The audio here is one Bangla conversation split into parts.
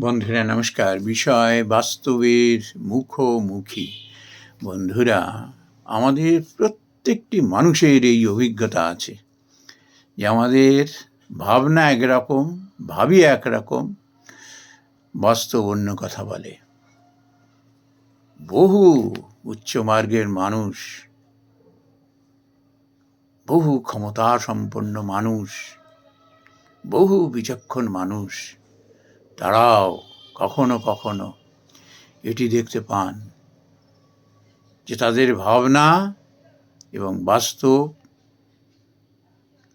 বন্ধুরা, নমস্কার। বিষয় বাস্তবের মুখোমুখি। বন্ধুরা, আমাদের প্রত্যেকটি মানুষের এই অভিজ্ঞতা আছে যে আমাদের ভাবনা একরকম, ভাবি একরকম, বাস্তব অন্য কথা বলে। বহু উচ্চ মার্গের মানুষ, বহু ক্ষমতা সম্পন্ন মানুষ, বহু বিচক্ষণ মানুষ তারাও কখনো কখনো। এটি দেখতে পান যে তাদের ভাবনা এবং বাস্তব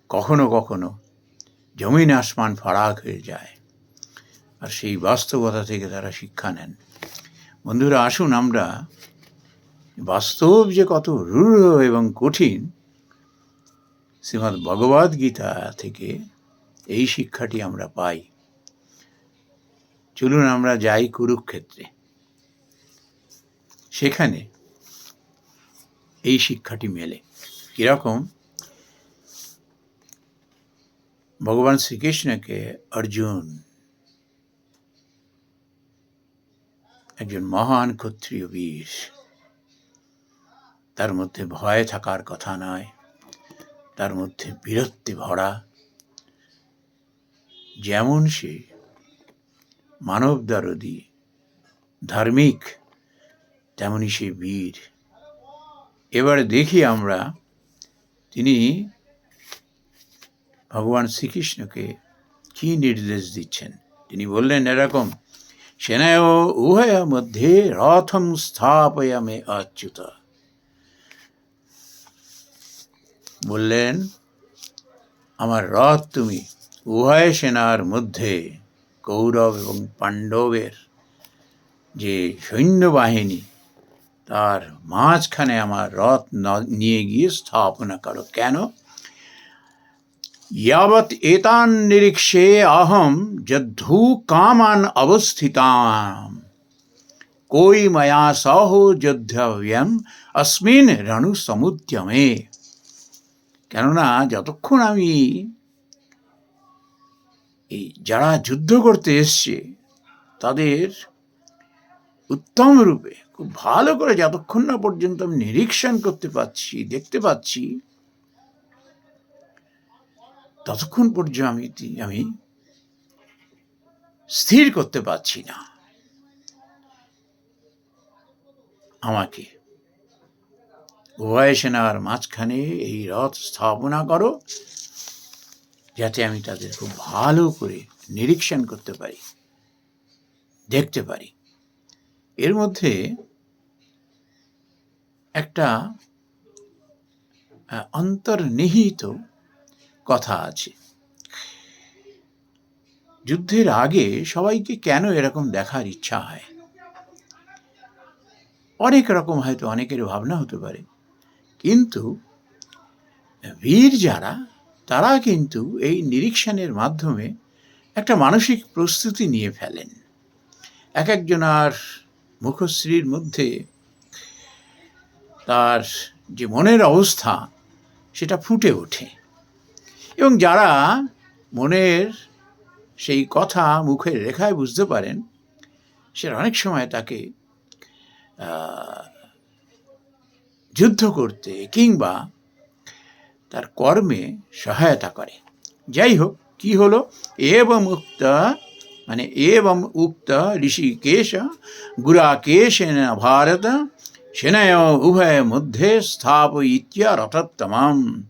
কখনো কখনো জমিন, আসমান, ফারাক হয়ে যায়। আর সেই বাস্তবতা থেকে তারা শিক্ষা নেন। বন্ধুরা, আসুন আমরা বাস্তব যে কত রূঢ় এবং কঠিন, শ্রীমদ্ ভগবদ গীতা থেকে এই শিক্ষাটি আমরা পাই। চলুন আমরা যাই কুরুক্ষেত্রে। সেখানে এই শিক্ষাটি মেলে। কীরকম? ভগবান শ্রীকৃষ্ণকে অর্জুন একজন মহান ক্ষত্রিয় বীর। তার মধ্যে ভয় থাকার কথা নয়। তার মধ্যে বীরত্বে ভরা। যেমন সে মানব দারদি ধার্মিক, তেমনি সে বীর। এবার দেখি আমরা তিনি ভগবান শ্রীকৃষ্ণকে কি নির্দেশ দিচ্ছেন। তিনি বললেন, এরকম সেনায় উভয় মধ্যে রথম স্থাপয়ামে অচ্যুত বললেন, আমার রথ তুমি উভয় সেনার মধ্যে কৌরব এবং পাণ্ডবের যে সৈন্যবাহিনী তার মাঝখানে আমার রথ ন- নিয়ে গিয়ে স্থাপনা করো কেন यावत् एतान् निरीक्षे अहं जद्धू कामान् अवस्थिताम् कोई मया सह যোদ্ধব্যম अस्मिन् রণু সমুদ্যমে কেননা যতক্ষণ আমি এই যারা যুদ্ধ করতে এসছে, তাদের উত্তম রূপে খুব ভালো করে যতক্ষণ না পর্যন্ত আমি নিরীক্ষণ করতে পাচ্ছি দেখতে পাচ্ছি, ততক্ষণ পর্যন্ত আমি আমি স্থির করতে পারছি না। আমাকে উভয় সেনার মাঝখানে এই রথ স্থাপনা করো যাতে আমি তাদের খুব ভালো করে নিরীক্ষণ করতে পারি, দেখতে পারি। এর মধ্যে একটা অন্তর্নিহিত কথা আছে। যুদ্ধের আগে সবাইকে কেন এরকম দেখার ইচ্ছা হয়? অনেক রকম হয়তো অনেকের ভাবনা হতে পারে। কিন্তু বীর যারা তারা কিন্তু এই নিরীক্ষণের মাধ্যমে একটা মানসিক প্রস্তুতি নিয়ে ফেলেন। এক একজনার মুখশ্রীর মধ্যে তার যে মনের অবস্থা, সেটা ফুটে ওঠে। এবং যারা মনের সেই কথা মুখের রেখায় বুঝতে পারেন সেটা অনেক সময় তাকে যুদ্ধ করতে কিংবা তার কর্মে সহায়তা করে। যাই হোক, কি হলো? এবং উক্ত মানে এবং উক্ত ঋষিকেশ, গুরাকেশেন ভারত, সেনয় উভয় মধ্যে স্থাপয়িত্য রথোত্তমাম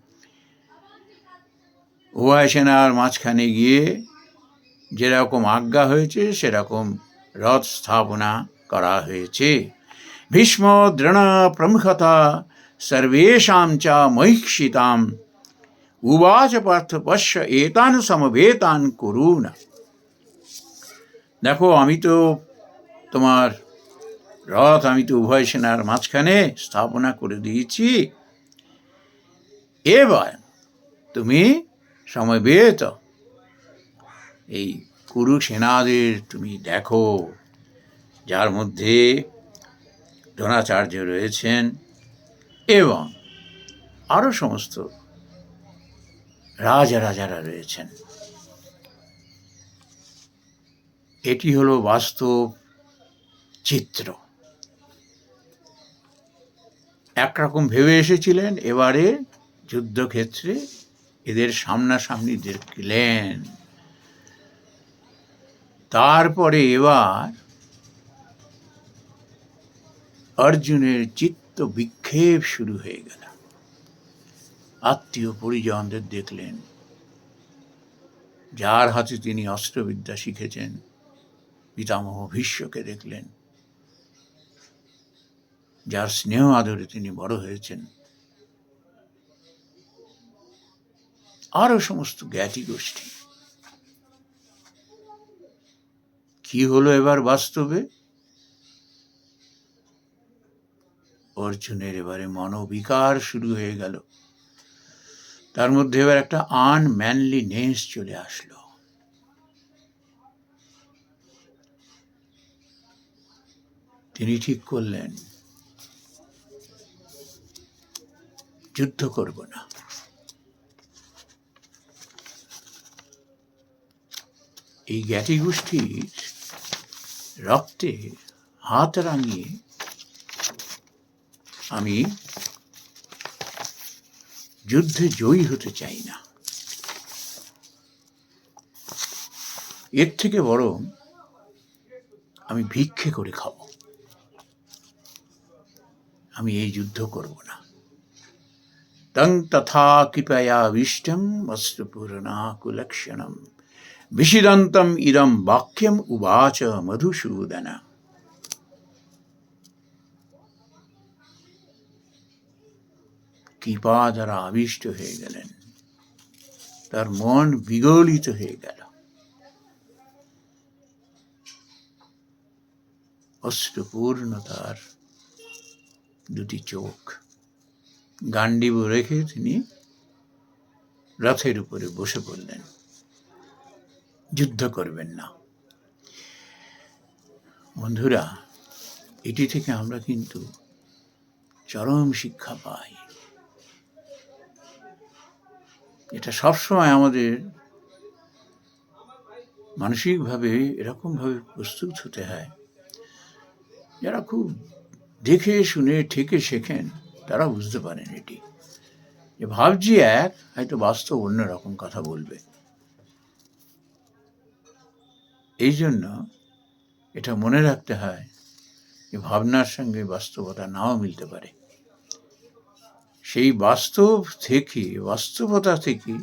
উভয় সেনার মাঝখানে গিয়ে যেরকম আজ্ঞা হয়েছে, সেরকম রথ স্থাপনা করা হয়েছে। ভীষ্ম দ্রোণ প্রমুখতা সর্বেশাম চ মহিষিতাম উবাচ পার্থ পশ্য এতান সমবেতান করুন দেখো আমি তো তোমার রথ আমি তো উভয় সেনার মাঝখানে স্থাপনা করে দিয়েছি এবার তুমি সমবেত এই কুরু সেনাদের তুমি দেখো, যার মধ্যে দ্রোণাচার্য রয়েছেন। এবং আরও সমস্ত রাজা রাজারা রয়েছেন। এটি হলো বাস্তব চিত্র। একরকম ভেবে এসেছিলেন এবারে যুদ্ধক্ষেত্রে এদের সামনাসামনি দেখলেন। তারপরে এবার অর্জুনের চিত্ত বিক্ষেপ শুরু হয়ে গেল। আত্মীয় পরিজনদের দেখলেন, যার হাতে তিনি অস্ত্রবিদ্যা শিখেছেন, পিতামহ ভীষ্মকে দেখলেন। যার স্নেহ আদরে তিনি বড় হয়েছেন। আরও সমস্ত জ্ঞাতি গোষ্ঠী। কি হলো এবার বাস্তবে? অর্জুনের এবারে মনোবিকার শুরু হয়ে গেল। তার মধ্যে এবার একটা আনম্যানলিনেস চলে আসলো। তিনি ঠিক করলেন, যুদ্ধ করব না। এই জ্ঞাতি গোষ্ঠীর রক্তে হাত রাঙিয়ে আমি যুদ্ধে জয়ী হতে চাই না। এর থেকে বরং আমি ভিক্ষে করে খাব। আমি এই যুদ্ধ করব না। তং তথা কৃপয়াবিষ্টম অস্ত্রপূর্ণাকুলক্ষণম বিশিদন্তম ইদম বাক্যম উবাচ মধুসূদন কৃপা দ্বারা আবিষ্ট হয়ে গেলেন। তার মন বিগলিত হয়ে গেল। অশ্রুপূর্ণ তার দুটি চোখ গান্ডিব রেখে তিনি রথের উপরে বসে পড়লেন। যুদ্ধ করবেন না। বন্ধুরা, এটি থেকে আমরা কিন্তু চরম শিক্ষা পাই। এটা সবসময় আমাদের মানসিকভাবে এরকমভাবে প্রস্তুত হতে হয়। যারা খুব দেখে, শুনে, ঠেকে শেখেন, তারা বুঝতে পারেন এটি। যে ভাবছি এক, হয়তো বাস্তব অন্যরকম কথা বলবে। এই জন্য এটা মনে রাখতে হয় যে ভাবনার সঙ্গে বাস্তবতা নাও মিলতে পারে। সেই বাস্তব থেকে, বাস্তবতা থেকে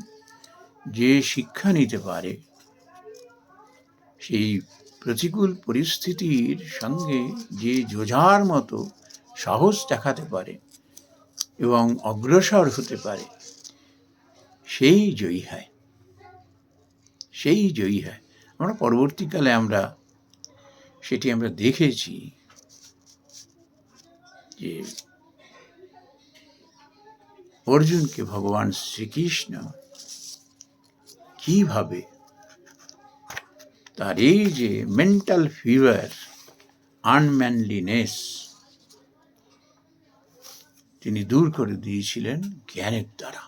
যে শিক্ষা নিতে পারে, সেই প্রতিকূল পরিস্থিতির সঙ্গে যে যোঝার মতো সাহস দেখাতে পারে এবং অগ্রসর হতে পারে, সেই জয়ী হয়। সেই জয়ী হয়। আমরা পরবর্তীকালে আমরা সেটি আমরা দেখেছি যে অর্জুনকে ভগবান শ্রীকৃষ্ণ কীভাবে তার এই যে মেন্টাল ফিভার আনম্যানলিনেস তিনি দূর করে দিয়েছিলেন জ্ঞানের দ্বারা।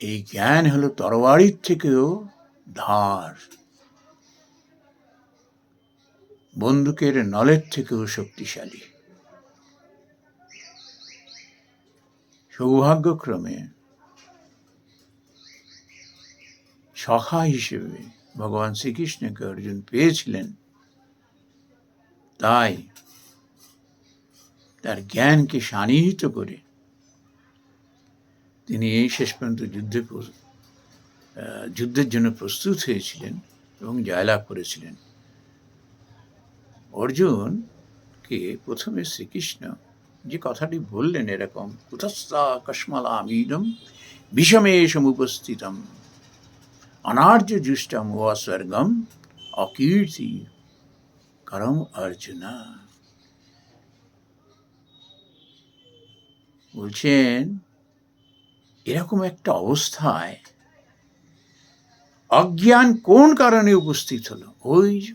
এই জ্ঞান হলো তরবারির থেকেও ধার। বন্দুকের নলের থেকেও শক্তিশালী। সৌভাগ্যক্রমে সখা হিসেবে ভগবান শ্রীকৃষ্ণকে অর্জুন পেয়েছিলেন। তাই তার জ্ঞানকে শানিহিত করে তিনি এই শেষ পর্যন্ত যুদ্ধে যুদ্ধের জন্য প্রস্তুত হয়েছিলেন এবং জয়লাভ করেছিলেন। অর্জুনকে প্রথমে শ্রীকৃষ্ণ যে কথাটি বললেন এরকম কুতস্থা কস্মালা আমিদম বিষমে সমুপস্থিতম অনার্য জুষ্টম ও স্বর্গম অকীর্তি করম অর্জুনা। বলছেন, এরকম একটা অবস্থায় অজ্ঞান কোন কারণে উপস্থিত হলো? ওই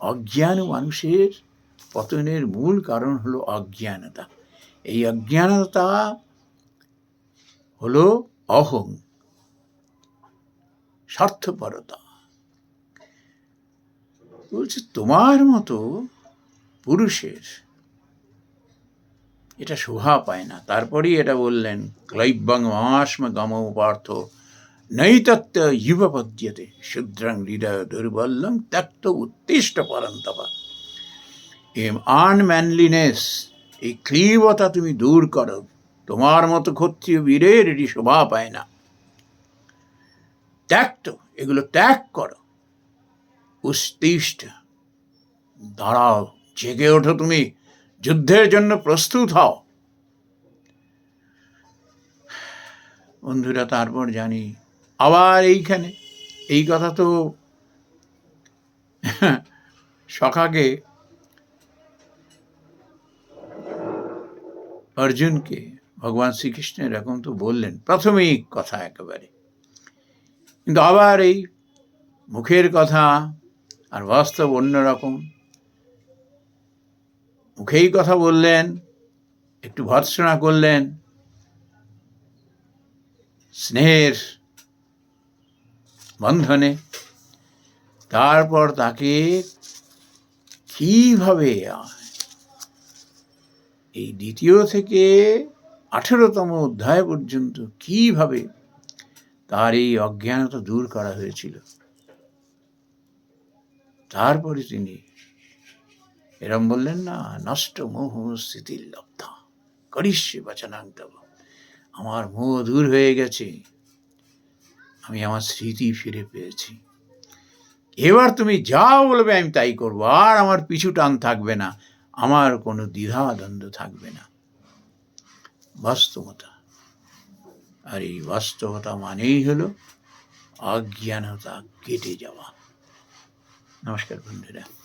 অজ্ঞান মানুষের পতনের মূল কারণ হলো অজ্ঞানতা। এই অজ্ঞানতা হলো অহং, স্বার্থপরতা। বলছে, তোমার মতো পুরুষের এটা শোভা পায় না। তারপরেই এটা বললেন ক্লৈব্যং মাস্ম গম পার্থ নৈতত্য যুবপদ্যতে শুদ্রং হৃদয় দুর্বল্যং ত্যক্ত উত্তিষ্ট পরন্তপা। আনম্যানলিনেস এই ক্লীবতা তুমি দূর করো। তোমার মতো ক্ষত্রিয় বীরের এটি শোভা পায় না। ত্যাগ তো, এগুলো ত্যাগ করো। উস্তিষ্ঠ, দাঁড়াও, জেগে ওঠো তুমি, যুদ্ধের জন্য প্রস্তুত হও। বন্ধুরা, তারপর জানি, আবার এইখানে, এই কথা তো সখাকে অর্জুনকে ভগবান শ্রীকৃষ্ণ এরকম তো বললেন, প্রথমেই কথা একেবারে। কিন্তু আবার এই মুখের কথা আর বাস্তব অন্যরকম মুখেই কথা বললেন, একটু ভৎসনা করলেন। স্নেহের বন্ধনে, তারপর তাকে কীভাবে এই দ্বিতীয় থেকে আঠেরোতম অধ্যায় পর্যন্ত কীভাবে তার এই অজ্ঞানতা দূর করা হয়েছিল? তারপরে তিনি এরম বললেন, না, নষ্ট মোহ স্মৃতির লব্ধা। বচনান্তব আমার মোহ দূর হয়ে গেছে। আমি আমার স্মৃতি ফিরে পেয়েছি। এবার তুমি যা বলবে আমি তাই করব। আর আমার পিছু টান থাকবে না। আমার কোনো দ্বিধা দ্বন্দ্ব থাকবে না। বাস্তবতা। আর এই বাস্তবতা মানেই হলো অজ্ঞানতা কেটে যাওয়া। নমস্কার বন্ধুরা।